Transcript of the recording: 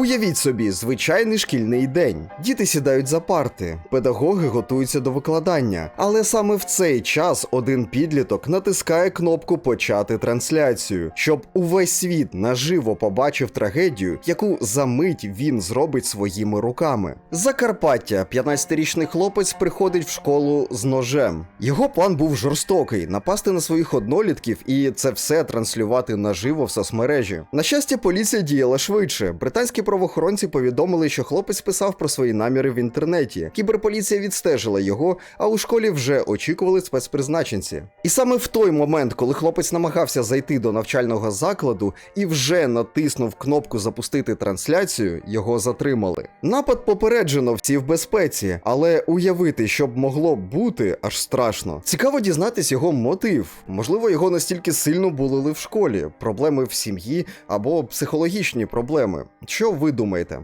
Уявіть собі, звичайний шкільний день. Діти сідають за парти, педагоги готуються до викладання. Але саме в цей час один підліток натискає кнопку Почати трансляцію, щоб увесь світ наживо побачив трагедію, яку за мить він зробить своїми руками. Закарпаття 15-річний хлопець приходить в школу з ножем. Його план був жорстокий напасти на своїх однолітків і це все транслювати наживо в соцмережі. На щастя, поліція діяла швидше. Британські правоохоронці повідомили, що хлопець писав про свої наміри в інтернеті. Кіберполіція відстежила його, а у школі вже очікували спецпризначенці. І саме в той момент, коли хлопець намагався зайти до навчального закладу і вже натиснув кнопку запустити трансляцію, його затримали. Напад попереджено всі в безпеці, але уявити, що б могло бути, аж страшно. Цікаво дізнатись його мотив. Можливо, його настільки сильно булили в школі, проблеми в сім'ї або психологічні проблеми. Що ви думаєте?